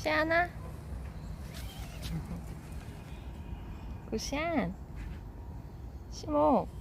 쿠시아나? 쿠시안 시목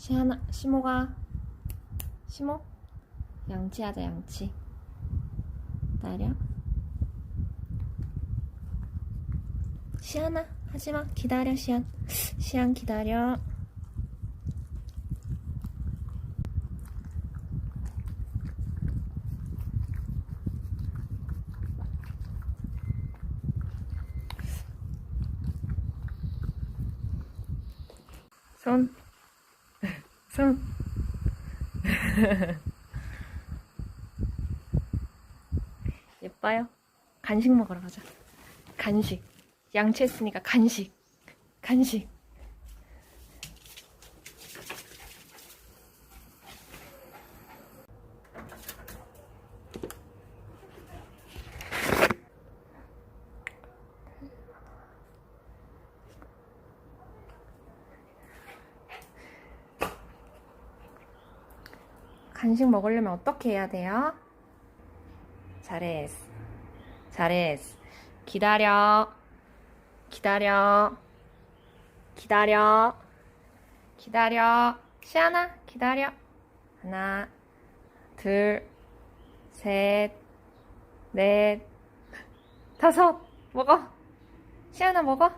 시아나, 시모가. 시모? 양치 하자, 양치. 기다려. 시안아, 하지마. 기다려, 시안. 시안, 기다려. 손. 손. 예뻐요? 간식 먹으러 가자. 간식. 양치했으니까 간식. 간식. 간식 먹으려면 어떻게 해야 돼요? 잘했어. 잘했어. 기다려. 기다려. 기다려. 기다려. 시아나, 기다려. 하나, 둘, 셋, 넷, 다섯. 먹어. 시아나 먹어.